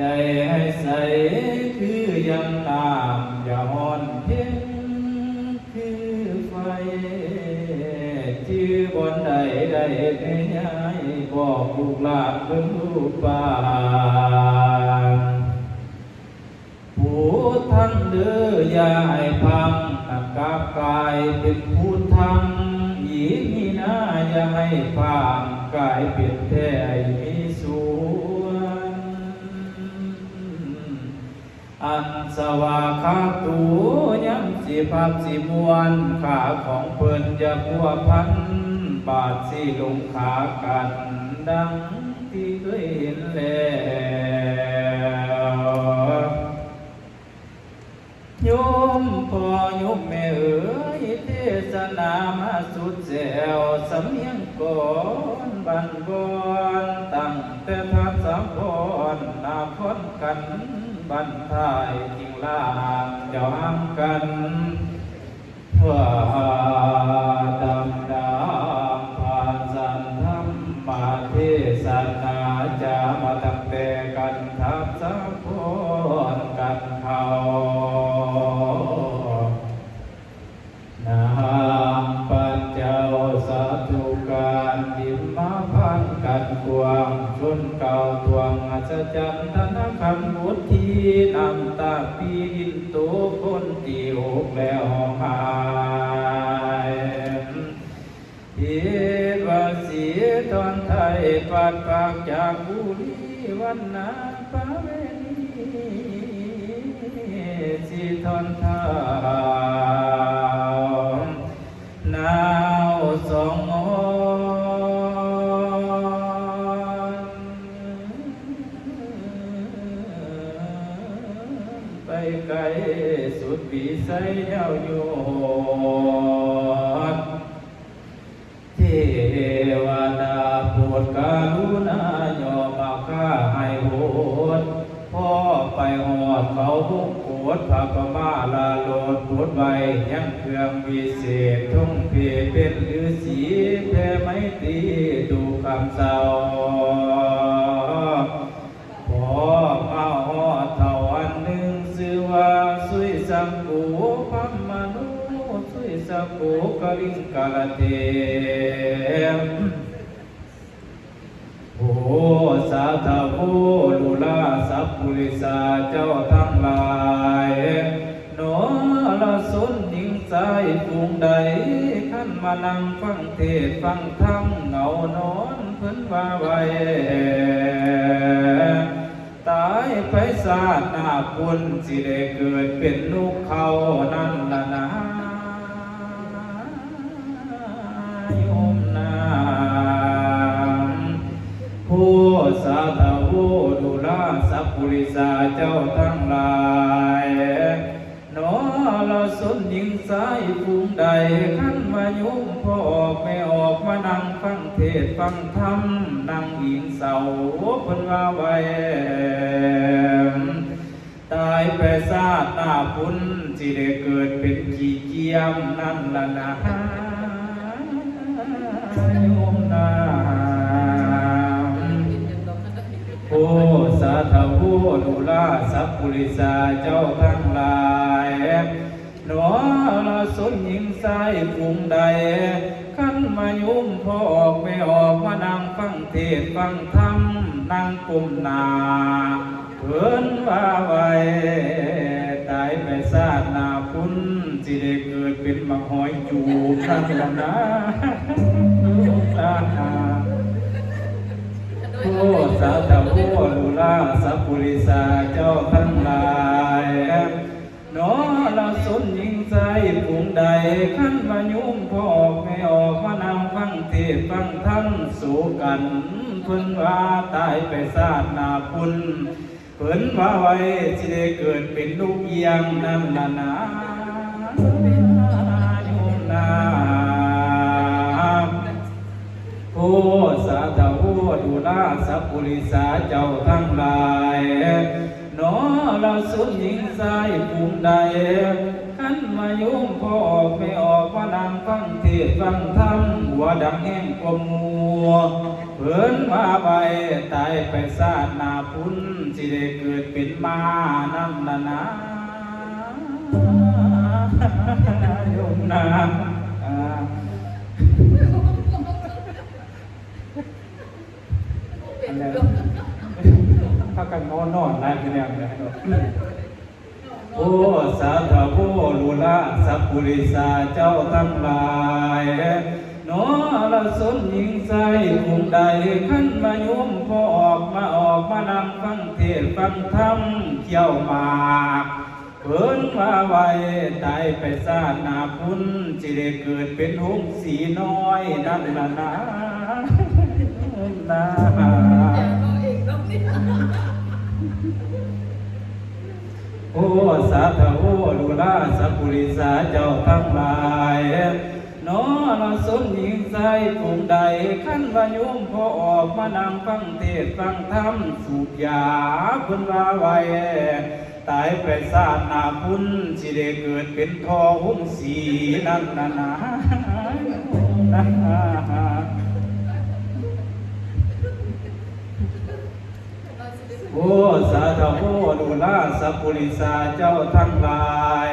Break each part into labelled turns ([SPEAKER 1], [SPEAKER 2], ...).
[SPEAKER 1] ใจให้ใสคือยังตามอย่าอ่อนเพียงคือไฟชื่อบนใดใดในยายบอกลูกหลานเพิ่งลูกป่านผู้ท่านเด้อยายพังนักกาบกายเป็นผู้ทำหญิงมีหน้าอย่าให้พามกายเป็นแท้ สวาคาตูยังสิภาพสิมวนขาของเพิ่นจะพัวพัน บาดสิลงขากันดังที่เคยเห็นแล้วโยมพ่อโยมแม่เอ๋ยเทศนามาสุดแซวสำเนียงก่อนบันบอนตั้งแต่ทาสามพรนาพ้นกันบันทายจริง ล่างเจ้าห้ามกันว่าดำดำผ่านสันธรรมมาเทศนาจะมาตั้งแต่กันทับสามพรกันเขานามปัญเจ้าสาธุการดิมมาพันกันกวางชนเก่าทวงอัศจรรย์ อนไทยปัดปากจากบุรีวันนาปาเวณีสิทอนทาหนาวสองงอนไปไกลสุดปีใสยาโย ดเขาบุโกดพะปมาลาโลดโปดไว้ยังเครื่องวิเศษทุ่งเพเป็นฤาษีแพ้ไม่ตีดูคำเศร้าพอมาหอดเท่าอันหนึ่งชื่อว่าสุยสังกูพัมมนุสุยสังกูกลิงกาลเทม สาธาโวลุลาสัพพุริสาเจ้าทั้งหลายโนละสนหญิงสายฟูงใดขันมานั่งฟังเทศฟังธรรมเงานอนเพิ่นว่าไวตายไปศาสนาพุนสิได้เกิดเป็นลูกเขานั่นละ สัพพุริสาเจ้าทั้งหลายนอเราสนหญิงสายฟูงใดขันมายุมพ่อออกไม่ออกมานั่งฟังเทศฟังธรรมนั่งอิงเสาเพิ่นว่าไว้ตายไปซาต้าพุนสิได้เกิดเป็นขี้เกียมนั่นละนะโยมนา สาธโวดุลาสัพพุริสาเจ้าทั้งหลายหนอละสนหญิงสายภูงใดขั้นมายุมพอออกไม่ออกมานั่งฟังเทศฟังธรรมนั่งกุมนาเพิ่นว่าไว้ตายไปซาดนาพุนสิได้เกิดเป็นมักหอยจูบนั่นแหละนะลานา โอ้สาธโมลุลาสัพพุริสาเจ้าทั้งหลายโนลเราสนยิงใจผุงใดขั้นมายุ่มพ่อออกไม่ออกมานำฟังเทศฟังธรรมสู่กันเพิ่นว่าตายไปซาดนาพุนเพิ่นว่าไว้สิได้เกิดเป็นลูกเอียงนั่นล่ะนะโยมนาโอ้สาธโดูลาสัพปุริสาเจ้าทั้งหลายนอเราสุดหญิงสายภูมิใดขันมายุ่งพอออกไม่ออกว่านางฟังเทศฟังธรรมหัวดังแห้งกลมมัวเพิ่นมาไปตายไปซาดนาพุนสิได้เกิดเป็นมานั่นละนะโยมนา อ่าอันนี้ถ้ากันนอนนอนได้คือแนวนี้โอ้สาธโพลุละสัพปุริสาเจ้าทั้งหลายนอละสนหญิงใสภูมิใดขั้นมายุ่มพอออกมาออกมานำฟังเทศฟังธรรมเที่ยวหมากเพิ่นมาไว้ตายไปซาหนาพุนจิได้เกิดเป็นหงสีน้อยนั่นละนะนะ โอ้สาธโอลุลาสัปุริสาเจ้าทั้งหลายนอเราสนหญิงใสภูมิใดขั้นวายุมพอออกมานำฟังเทศฟังธรรมสูบยาเพิ่นว่าไว้ตายไปซาดนาพุนสิได้เกิดเป็นทอหุ้มสีนั่นนะนะนะ โอ้สาธโมดูลาสัพปุริสาเจ้าทั้งหลาย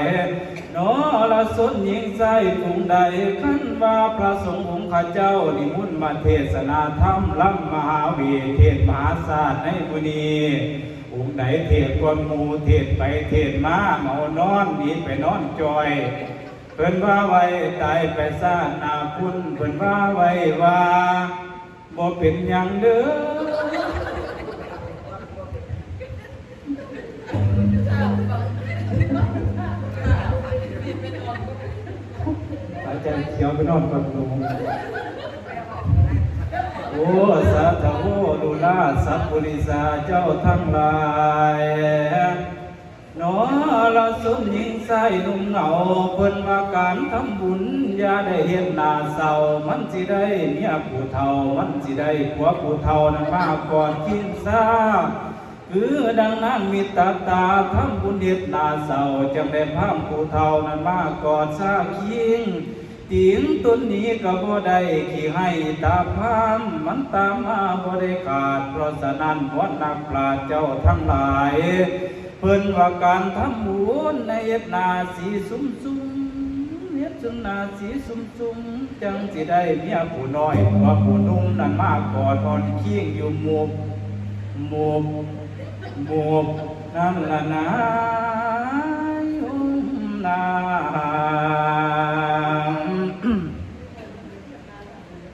[SPEAKER 1] นอละสนหญิงใจภูงใดขันว่าพระสงฆ์องค์ข้าเจ้านิมุนต์มาเทศนาธรรมลัมมหาวีเทศมหาศาสตร์ในบุนีองค์ใดเทศกวนมูเทศไปเทศมาเมานอนหนีไปนอนจอยเพิ่นว่าไว้ตายไปซาหนาคุณเพิ่นว่าไว้ว่าบ่เป็นหยังเด้อ เขียวไปนอนก่อนลงโอ้สาธโอดูลาสัพปุริสาเจ้าทั้งหลายนอเราสมหญิงใส่นุ่มเหงาเพิ่นว่าการทำบุญอย่าได้เห็นหน้าเศร้ามันสิได้เมียผู้เฒ่ามันสิได้ผัวผู้เฒ่านั้นมาก่อนกินซาคือดังนั้นมีตาตาทำบุญเด็ดนาเศร้าจังได้พามผู้เฒ่านั้นมากอดซาคิง ติงต้นนี้ก็บ่ได้ขี่ให้ตาพามมันตามมาบ่ได้ขาด เพราะฉะนั้นพวนักปราชญ์เจ้าทั้งหลาย เพิ่นว่าการทำบุญในเอ็ดนาสีสุมสุมเฮ็ดจนนาสีสุมสุมจังสิได้เมียผู้น้อยว่าผู้นุ่มนั้นมากอดอ่อนเคียงอยู่หมู่หมู่บวบนั่นละนายุมนา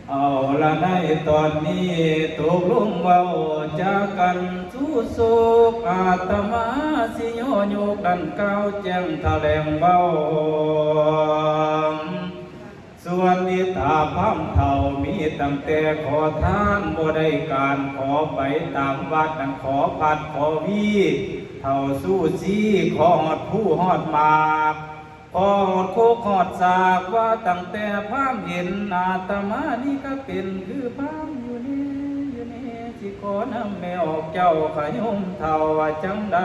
[SPEAKER 1] เอาละ ในตอนนี้ตกลงเว้าจากกันสู้โศกอาตมาสิโยโยกันเก้าแจ้งแถลงเว้าส่วนนิตาพัมเท่ามีตั้งแต่ขอทานบ่ได้การขอไปตามวัดนั่นขอพัดขอวีเท่าสู้ซีขอหอดผู้หอดมาก ขอหอดโคกหอดสากว่าตั้งแต่พามเห็นอาตมานี่ก็เป็นคือพามอยู่นี่อยู่นี่สิขอนำแม่ออกเจ้าขยมเท่าว่าจังใด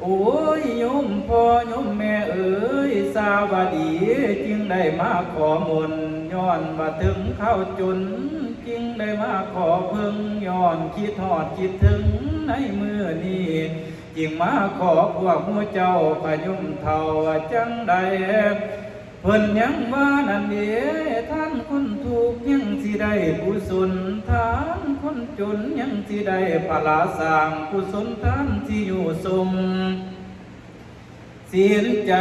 [SPEAKER 1] โอ้ยยมพ่อยมแม่เอ๋ยสาบดีจึงได้มาขอมนย้อนว่าถึงเข้าจนจึงได้มาขอเพิ่งย้อนคิดทอดคิดถึงในมือนี้ จึงมาขอพวกมู่เจ้าพยุมเท่าจังใดเพิ่นยังว่านั่นเด้ท่านคนถูกยังสิได้กุศลทานคนจนยังสิได้พลาสร้างกุศลทานที่อยู่ทรงเสียใจ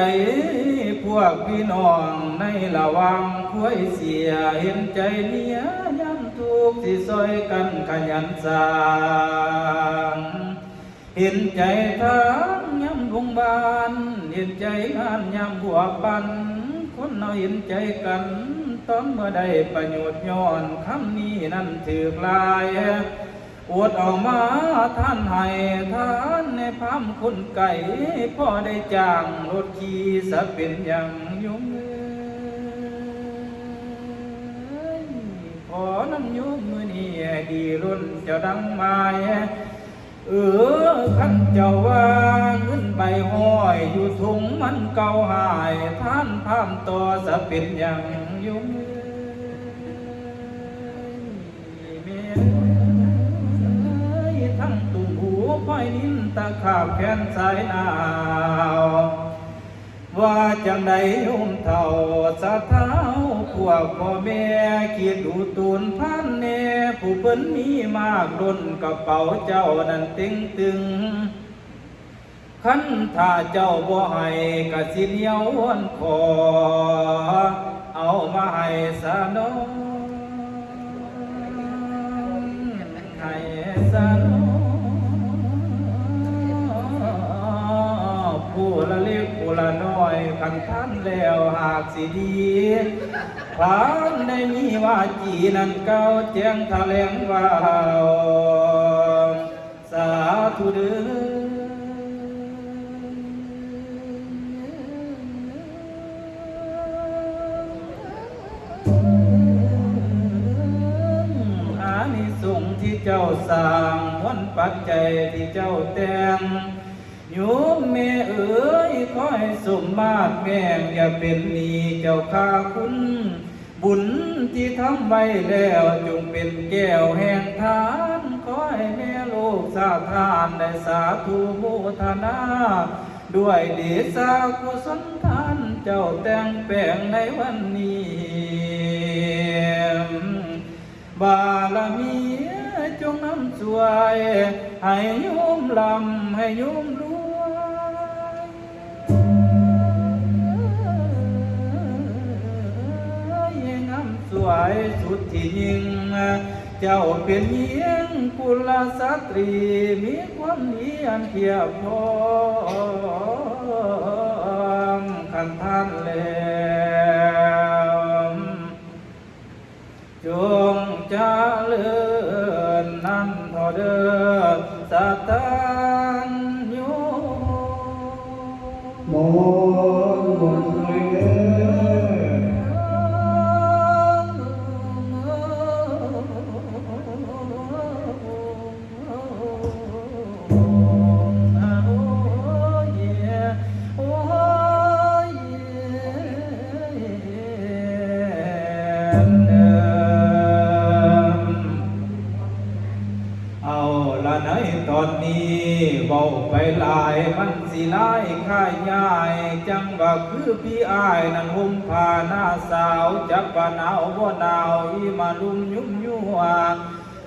[SPEAKER 1] พวกพี่น้องในระวังควยเสียเห็นใจเมียย้ำทุกข์สิซอยกันขยันสร้าง เห็นใจทางย้ำโรงบาลเห็นใจงานย้ำบัวปัน คนเราเห็นใจกันตอนเมื่อได้ประโยชน์ย้อนคำนี้นั่นถือกลายอวดเอามาท่านให้ท่านในพามคนไก่พ่อได้จ้างรถขี่สะเป็นอย่างยุ่งขอน้ำยุ่งมือนี้ดีรุ่นเจ้าดังไม้ เออขันเจ้าว่าเงินใบห้อยอยู่ถุงมันเก่าหายท่านพามต่อสะเป็นอย่างยุ่งทั้งตุ่มหูไฟนิ้นตะขาบแขนสายหนาว ว่าจังใดโยมเท่าสะเท้าพวกพ่อแม่คิดดูตูนพันเนผู้เปิ้นมีมากล้นกระเป๋าเจ้านั้นตึงตึงขันถ้าเจ้าบ่ให้กะสิเหนียววนคอเอามาให้สะนองให้สนอ ผู้ละเล็กผู้ละน้อยขันท่านแล้วหากสิดีพานได้มีว่าจีนั้นเก้าแจ้งแถลงว่าสาธุเด้ออานิสงส์ที่เจ้าสร้างมวลปัจจัยที่เจ้าแต่ง โยมแม่เอ๋ยขอให้สมมาตรแม่งอย่าเป็นนีเจ้าข้าคุณ บุญที่ทำไว้แล้วจงเป็นแก้วแห่งทาน ขอให้แม่ลูกสาทานได้สาธุโมทนา ด้วยเดชากุศลทานเจ้าแต่งแปลงในวันนี้บารมีจงนำสวย ให้โยมลำให้โยมรามสวยสุดที่ยิ่ง เจ้าเป็นเยียงกุลสตรีมีความดีอันเทียบพร้อมขันท่านแล้วจงเจริญนั่นทอเด้อสัตตัญญู
[SPEAKER 2] โม
[SPEAKER 1] คือพี่อายนั่นห่มผ้าหน้าสาวจักว่าหนาวบ่หนาวอีมาลุมยุ่มยั่ว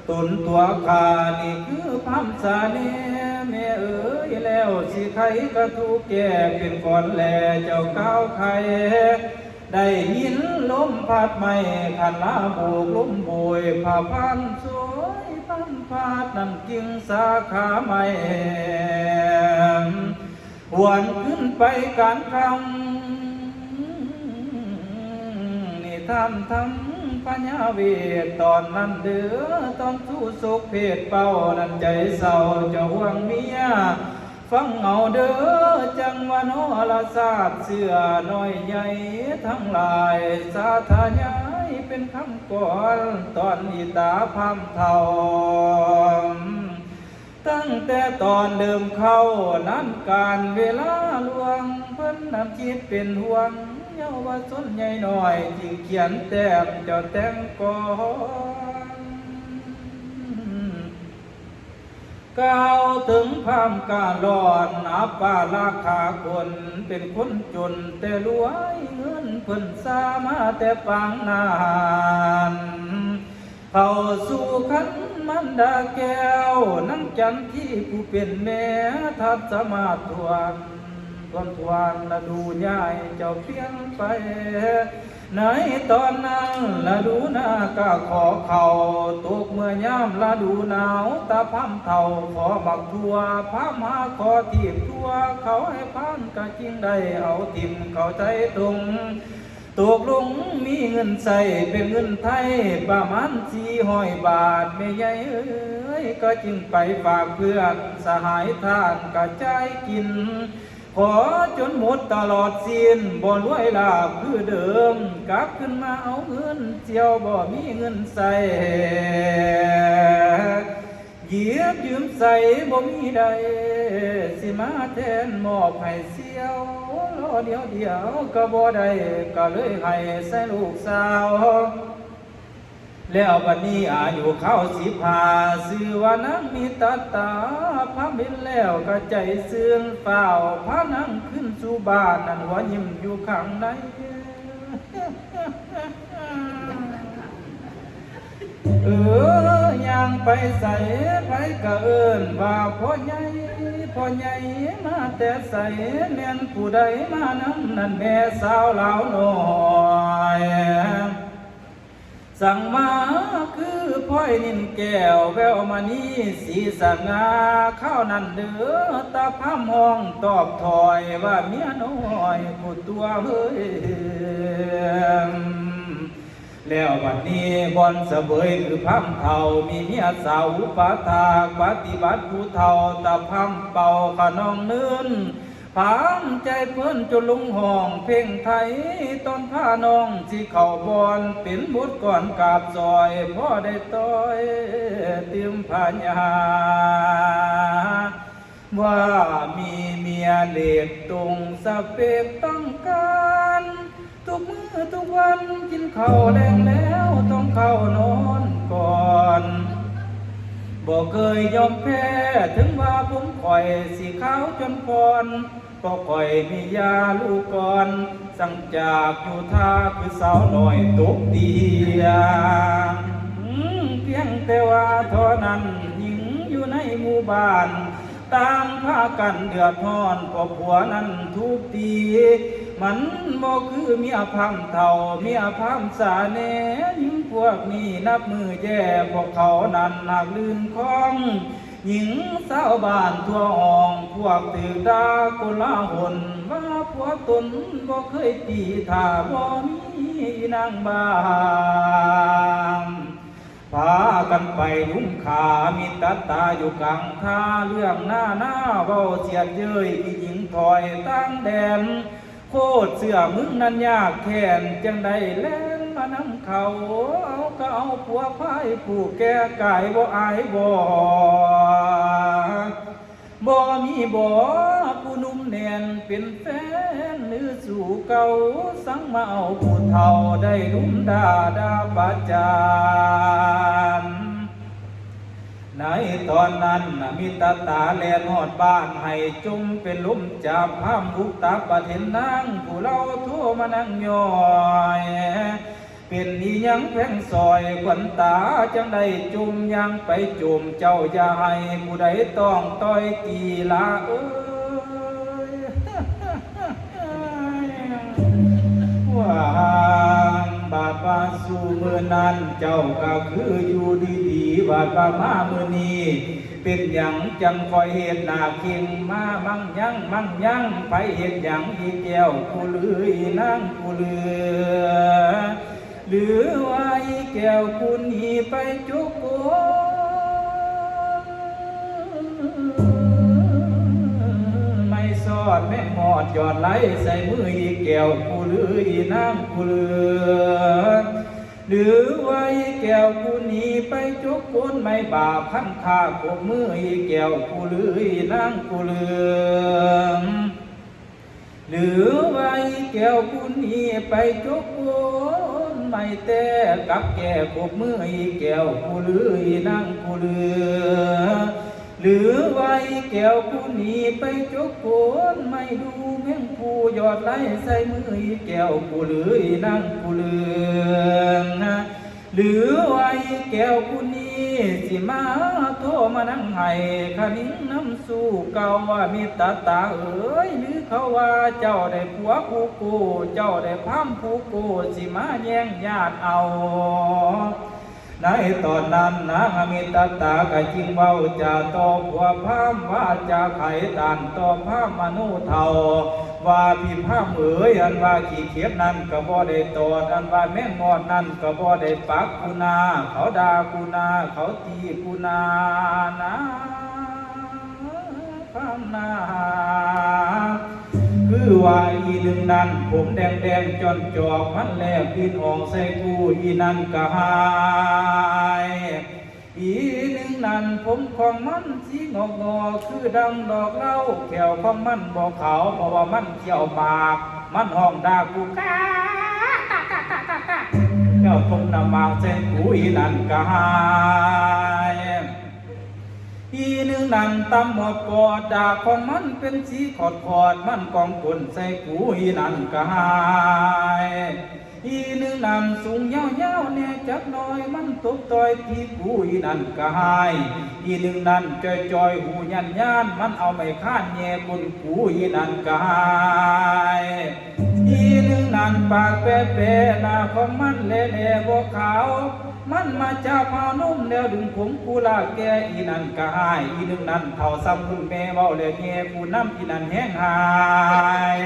[SPEAKER 1] ตุนตัวขานี่คือพัมสาเนแม่เอ๋ยแล้วสิใครก็ทุกแก่เป็นก่อนแลเจ้าก้าวใครได้ยินลมพัดไม่ขันลาโบกลมโบยผ่าพันสวยพันพาดนั่นกิ่งสาขาไม่หวนขึ้นไปการคำ นี่ทำทำปัญญาเวทตอนนั้นเดือตอนสู้สุขเพศเป้านั่นใจเศร้าเจะห่วงเมียฟังเอาเด้อจังวโนละศาสตร์เสื้อน้อยใหญ่ทั้งหลายสาธยายเป็นคำก่อนตอนอีตาพามเทาตั้งแต่ตอนเดิมเข้านั้นการเวลาลวงเพิ่นนำคิดเป็นห่วง ยาวชนใหญ่หน่อยจึงเขียนแต้มเจ้าแต่งก่อนกล่าวถึงพามกาลอนอาปาราคาคนเป็นคนจนแต่รวยเงินเพิ่นสามาแต่ปางนานเข้าสู่ขันมันดาแก้วนั่งจันที่ผู้เป็นแม่ทับสมาทวน ทวนทวนละดูย่ายเจ้าเพียงไป ในตอนนั้นละดูหน้ากะขอเข่าตกเมื่อย่ามละดูหนาวตาพัมเท่าขอบักทัวพามาขอทีบทัวเขาให้พันกะจริงได้เอาทิมเขาใจตรงตกลงมีเงินใส่เป็นเงินไทยประมาณสี่ห้อยบาทไม่ใหญ่เอ้ยก็จึงไปฝากเพื่อนสหายทานกระจายกิน ขอจนหมดตลอดสิ้นบ่รวยลาบคือเดิม กลับขึ้นมาเอาเงินเจียวบ่มีเงินใส่เหยียบยืมใส่บ่มีใด สิมาแทนหมอบให้เสียวรอเดียวเดียวก็บ่ได้ก็เลยให้ใส่ลูกสาว แล้วบัดนี้อายุเข้าสิพาซื้อว่านังมีตาตาพระบินแล้วก็ใจเสื่อนเฝ้าพระนั่งขึ้นสู่บ้านนั่นหัวยิ้มอยู่ข้างในเออย่างไปใส่ไปกะเอินว่าพ่อใหญ่พ่อใหญ่มาแต่ใส่แม่นผู้ใดมานำนั่นแม่สาวเลาน้อย สั่งมาคือพ่อยนินแก้วแววมานี่สีสงาข้าวนั่นเด้อตาพามห้องตอบถอยว่าเมียน้อยผู้ตัวเฮ้ยแล้ววันนี้บอนเสบยคือพัมเทามีเมียสาวอุปถาปฏิบัติผู้เทาตะพัมเป่าขนองเนื่น ผามใจเพิ่อนจนลุงห้องเพ่งไทยต้นผ้าน้องสิเข่าบอนเป็นบุตรก่อนกาบซอยพ่อได้ต้อยเติมพญาว่ามีเมียเหล็กตรงสเปกต้องการทุกมือทุกวันกินข้าวแดงแล้วต้องเข้านอนก่อนบอกเคยยอมแพ้ถึงว่าผมคอยสีขาวจนพร ก็คอยมียาลูกก่อน สั่งจากอยู่ท่าคือสาวหน่อยตกเดียงเพียงแต่ว่าเท่านั้นหญิงอยู่ในหมู่บ้านต่างพากันเดือดร้อนก็ผัวนั้นทุกทีมันบ่คือเมียพังเท่าเมียพังสาแหนหญิงพวกนี้นับมือแย่พวกเขานั้นหนักลื่นคล้อง หญิงสาวบ้านทั่วห้องพวกตือดากุลาหนว่าพวกตนบ่เคยตีถ้าบ่มีนางบานพากันไปนุ่งขามีตาตาอยู่กลางท่าเรื่องหน้าหน้าเว้าเสียดเย้ยอีหญิงถอยตั้งแดน โคตรเสือมึงนั้นยากแค้นจังได้แล่นมานำเขาเอาก็เอาผัวพายผู้แก่กายบ่อายบ่บ่มีบ่ผู้นุ่มแน่นเป็นแฟนหรือสู่เก่าสังมาเอาผู้เฒ่าได้ลุ่มดาดาประจาน ในตอนนั้นมีตาตาแลนหอดบ้านให้จุมเป็นลุ่มจับพามบุกตาปะเห็นนางผู้เราทั่วมานั่งย่อยเป็นอียังแพงซอยขวัญตาจังได้จุมยังไปจุมเจ้าอย่าให้ผู้ใดต้องต้อยกีลาเอ้ยว่า บาดว่าสู่มือนั้นเจ้าก็คืออยู่ดีๆบาดว่ามามือนี้ เป็นอย่างจังคอยเห็นหนาเคียงมามั่งยังมั่งยังไปเห็นอย่างอีแก้วกูลืออีนางกูเลือหรือว่าอีแก้วกูหนีไปจุกโก แม่หอดหยอดไหลใส่มืออีแก้วกูหรืออีน้ำกูเลือหรือว่าอีแก้วกูหนีไปจุกโคนไม่บาปพันคากบมืออีแก้วกูหรืออีน้ำกูเลือหรือว่าอีแก้วกูหนีไปจุกโคนไม่แต่กับแก่กบมืออีแก้วกูหรืออีน้ำกูเลือ หรือไว้แก้วผู้นี้ไปจกโคนไม่ดูแม่งผู้ยอดไล่ใส่มือแก้วผู้เหลือนั่งผู้เลืองหรือไว้แก้วผู้นี้นี้สิมาโทมานั่งให้ขนิ้งน้ำสู้เก่าว่ามีตาตาเอ๋ยหรือเขาว่าเจ้าได้ผัวผู้กูเจ้าได้พามผู้กูสิมาแย่งญาติเอา ในตอนนั้นนางอมิตตากะจิงเว้าจะตอบผัวพามว่าจะไขตันตอบพามมนุษย์เทาว่าพี่พามเอ๋ยอันว่าขี้เขียบนั้นก็บ่ได้ตอดอันว่าแม่งงอดนั้นก็บ่ได้ปักกุนา เขาด่ากุนาเขาตีกุนานะพามนา คือว่าอีหนึ่งนั้น ผมแดงแดงๆจนจอกมันแลบพินอองใส่กูอีนั้นก็หายอีหนึ่งนั้นผมของมันสีงอกงอคือดังดอกเล้าแขวของมันบอกเขาเพราะว่ามันเกี่ยวปาก มันห้องด่ากูกากากากากาแล้วผมนำมาใส่กูอีนั้นก็หาย อีหนึ่งนั่งตำหมดปอดดาของมันเป็นสีขอดขอดมันกองกลใส่กูอีนั่นก็หายอีหนึ่งนั่งสูงเย้าเย้าๆแน่จักน้อยมันตกต่อยที่กูอีนั่นก็หายอีหนึ่งนั่นจอยจอยหูยันยานมันเอาไม่ข้านแย่บนกูอีนั่นก็หายอีหนึ่งนั่นปากแปะแปะหน้าของมันเละเละบ่ขาว มันมาจากพานุ่มแล้วดึงผมกูลาแกอีนั่นก็หายอีนึงนั่นเท่าซ้ำคุณแม่เว้าเลยแง่กูน้ำอีนั่นแห้งหาย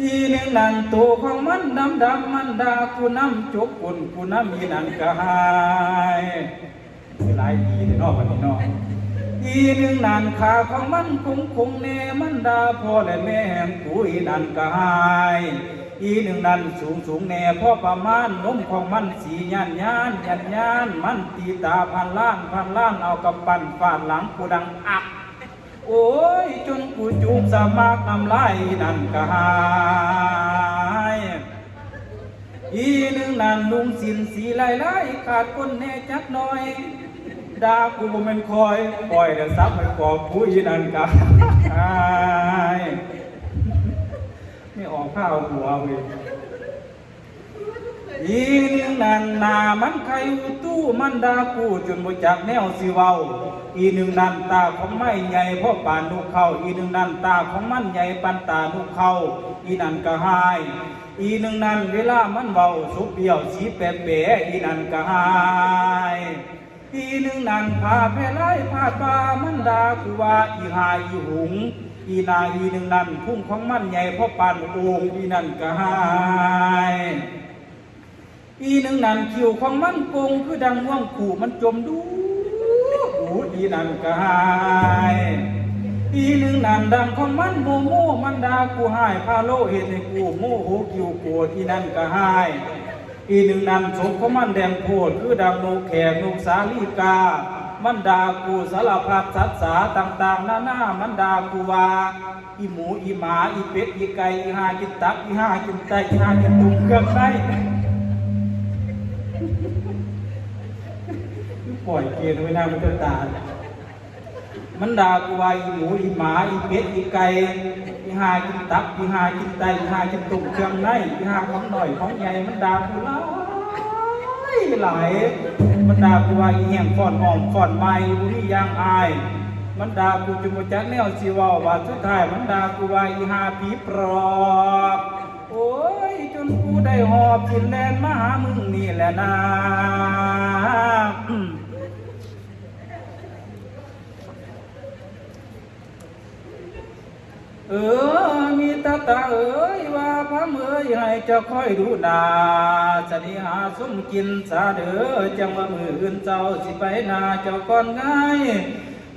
[SPEAKER 1] อีนึงนั่นตัวของมันดำดำมันดากูน้ำจกกุนกูน้ำอีนั่นก็หายหลายอีเลยเนาะวันนี้เนาะอีหนึ่งนานขาของมันคงคงแน่มันดาพ่อและแม่แห่งกูอีนันก็หาย อีหนึ่งนั้นสูงสูงแน่พ่อประมาณนมของมันสีย่านย่านย่านย่าน มันตีตาพันล้านพันล้านเอากำปั้นฟาดหลังกูดังอัก โอ้ย จนกูจูบสามากน้ำลายนั่นกหายอีหนึ่งนั่นลุงสินสีไล่ไล่ขาดคนแน่จักหน่อยดากูบ่แมันคอยปล่อยแล้วซับให้กอบกูอีนั่นกหาย ออกข้าวหัวเว้ยอีนึ่งนันนามันใครวู่ตู้มันดากูจนบ่จักแนวสิเว้า อีหนึ่งนันตาของไม่ใหญ่เพราะปานนุกเข้า อีหนึ่งนันตาของมันใหญ่ปันตานุกเข้า อีนันก็หาย อีหนึ่งนันเวลามันเบาสุเปียวสีแปะแปะอีนันก็หายอีหนึ่งนันพาแพร่ไล่พาปามันดากูว่าอีหายอีหุง อีนาอีหนึ่งนั้น พุ่งของมันใหญ่เพราะปานโอ่งอีนั่นก็หายอีหนึ่งนั้นคิวของมันโกงคือดังว่างขู่มันจมดูหูอีนั่นก็หายอีหนึ่งนั่นดังของมันโมโมมันดากูหายพาโลเห็นให้กูโมโหกิวโกรธอีนั่นก็หายอีหนึ่งนั่นศพของมันแดงโพดคือดังโนแขกโนสาลีกา มันดากูสารพัดสัตสาต่าง ๆ หน้าหน้ามันดากูว่าอีหมูอีหมาอีเป็ดอีไก่อีห่ากินตับอีห่ากินไตอีห่ากินตุ่มเครื่องในปล่อยเกียร์ไว้หน้ามันจะตายมันดากูว่าอีหมูอีหมาอีเป็ดอีไก่อีหากินตับอีหากินไตอีหากินตุ่มเครื่องในอีหาของหน่อยของใหญ่มันดากูหลายหลาย มันดากูว่าอีแห่งฟอนอ่อมฟอนไม้บุรียางอาย มันดากูจนบ่จักแนวสีวาว่าสุดท้ายมันดากูว่าอีหาผีปลอบโอ้ยจนกูได้หอบกินแลนมาหามึงนี่แหละนา เออมีตาตาเอ๋ยว่าพระเมื่อยให้จ้าคอยดูดาสนิหาสมกินสาเด้อจังว่ามืออื่นเจ้าสิไปนาเจ้าก่อนง่าย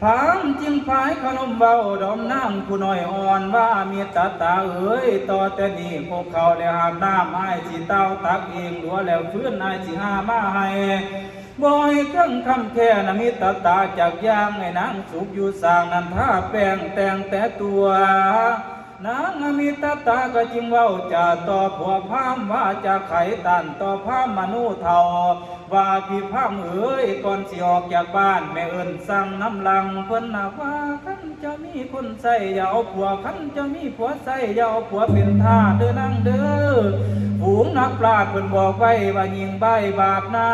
[SPEAKER 1] พังจิงพายขนมเบาดอมนั่งผู้น้อยอ่อนว่ามีตาตาเอ๋ยต่อแต่นี้พวกเขาแล้วหามน้ำให้สิเต้าตักเองหัวแล้วฟื้นนายสิหามาให้ บ่อยเครื่องคำแค่นมิตตาจากย่างไอ้นางสุกอยู่สร้างนันท่าแป้งแต่งแต่ตัวนางมิตตาก็จึงเว้าจะต่อผัวพามว่าจะไขตันต่อพามมนุเทาว่าพี่พามเอ๋ยก่อนสิออกจากบ้านแม่เอิ้นสั่งน้ำลังเพิ่นหนักว่าคันจะมีคนใส่อย่าเอาผัวคันจะมีผัวใส่อย่าเอาผัวเป็นทาเด้อนางเด้อฝูงนักปราชญ์เพิ่นบอกไว้ว่ายิงใบบาปนา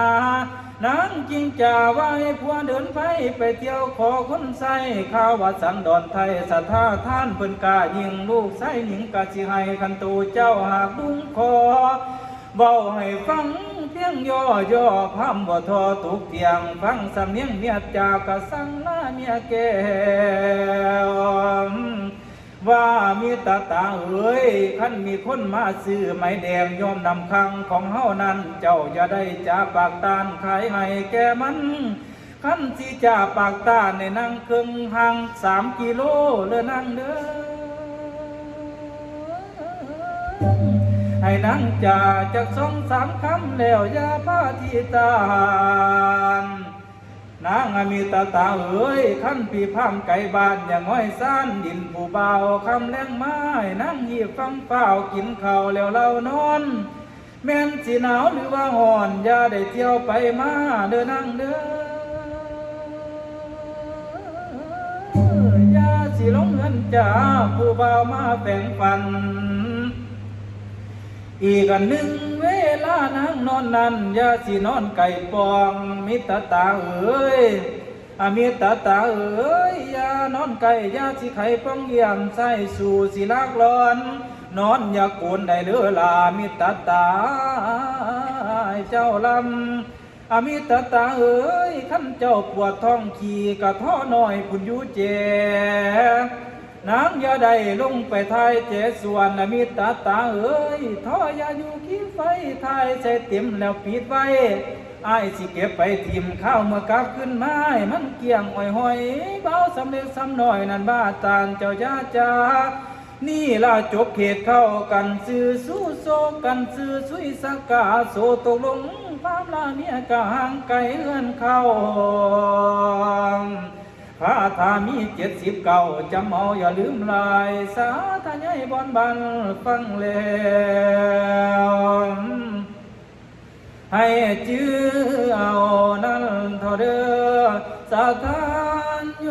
[SPEAKER 1] นางจริงจ่าไว้ผัวเดินไปไปเที่ยวขอคนใส่ข้าววัดสันดอนไทยสัทธาท่านเพิ่นกายิงลูกใส่หญิงกะสิให้คันตูเจ้าหากดุงคอเบาให้ฟังเพียงย่อย่อพำบ่ทอตุกเตียงฟังสำเนียงเมียจากะสังหน้าเมียแก้ว ว่ามีตาตาเอ๋ยคันมีคนมาซื้อไม้แดงยอมนำคังของเฮานั้น เจ้าอย่าได้จ่าปากตานขายให้แกมันคันสิจ่าปากตานในนั่งครึ่งห่างสามกิโลเลยนั่งเด้อให้นั่งจ่าจากสองสามคำแล้วยาพาที่ตาน นางอมีตาตาเอ๋ยขั้นปีพามไก่บ้านอย่างง้อยซ่านดินผู้เบาคำแรงไม้นั่งยีบฟังเฝ้ากินข้าวแล้วเรานอน แม่นสิหนาวหรือว่าห่อนอย่าได้เที่ยวไปมาเด้อนั่งเด้ออย่าสิหลงเงินจ่าผู้เบามาแบ่งปัน อีกอันหนึ่ง เวลานั่งนอนนั้นอย่าสินอนไก่ปอง มิตรตาเอ๋ยอามิตรตาเอ๋ยอย่านอนไก่อย่าสิไข่ป้องเยี่ยมใส่สู่สิลากร้อน นอนอย่าโกนได้เลือลามิตรตาเจ้าลำอามิตรตาเอ๋ยขั้นเจ้าปวดท้องขี่กะท้อน้อยพุ่นอยู่เจ นางยาได้ลงไปทายเจส่วนมีตาตาเอ้ยท่อยาอยู่ขี้ไฟทายใส่เต็มแล้วปิดไว้ไอ้สิเก็บไปทิมข้าวเมื่อกลับขึ้นมาให้มันเกี่ยงหอยหอยเบาสำเร็จสำน้อยนั่นบ้าตานเจ้ายาจานี่ล่ะจบเขตเข้ากันซื้อสู้โซกันซื้อสุยสักกาโซตกลงความลาเมียกะห่างไกลเอื้อนเข้า พระธามีเจ็ดสิบเก้าจำเอาอย่าลืมลาย สาธยายบอนบันฟังแล้วให้จื้อเอานั้นเท่าเด้อสาธานโย